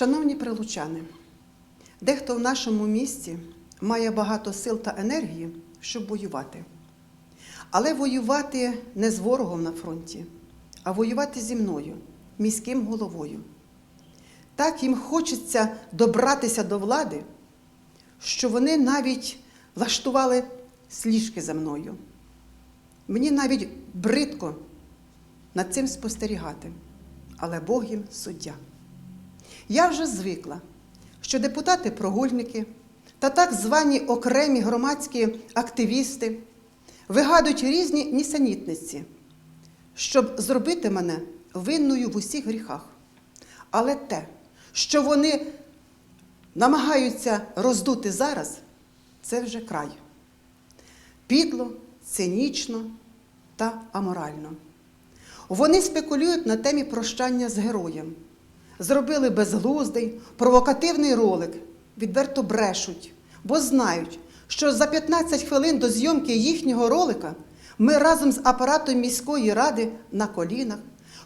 Шановні прилучани, дехто в нашому місті має багато сил та енергії, щоб воювати. Але воювати не з ворогом на фронті, а воювати зі мною, міським головою. Так їм хочеться добратися до влади, що вони навіть влаштували сліжки за мною. Мені навіть бридко над цим спостерігати, але Бог їм суддя. Я вже звикла, що депутати-прогульники та так звані окремі громадські активісти вигадують різні нісенітниці, щоб зробити мене винною в усіх гріхах. Але те, що вони намагаються роздути зараз, це вже край. Підло, цинічно та аморально. Вони спекулюють на темі прощання з героєм. Зробили безглуздий, провокативний ролик, відверто брешуть, бо знають, що за 15 хвилин до зйомки їхнього ролика ми разом з апаратом міської ради на колінах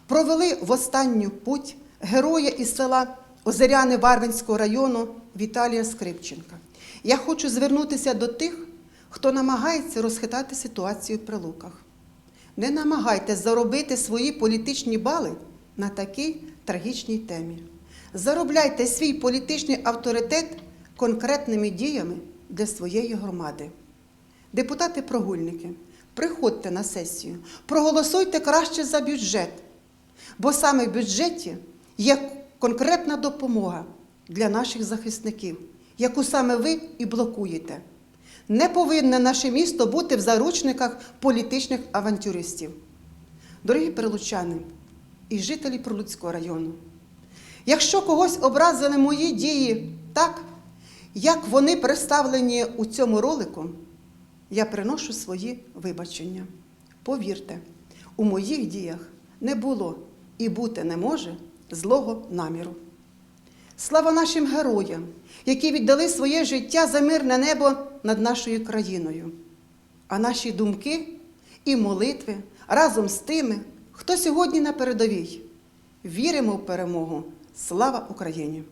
провели в останню путь героя із села Озеряни Варвинського району Віталія Скрипченка. Я хочу звернутися до тих, хто намагається розхитати ситуацію при луках. Не намагайтесь заробити свої політичні бали на такій трагічній темі. Заробляйте свій політичний авторитет конкретними діями для своєї громади. Депутати-прогульники, приходьте на сесію, проголосуйте краще за бюджет, бо саме в бюджеті є конкретна допомога для наших захисників, яку саме ви і блокуєте. Не повинне наше місто бути в заручниках політичних авантюристів. Дорогі прилучани і жителі Прилуцького району, якщо когось образили мої дії так, як вони представлені у цьому ролику, я приношу свої вибачення. Повірте, у моїх діях не було і бути не може злого наміру. Слава нашим героям, які віддали своє життя за мирне небо над нашою країною. А наші думки і молитви разом з тими, хто сьогодні на передовій. Віримо в перемогу. Слава Україні!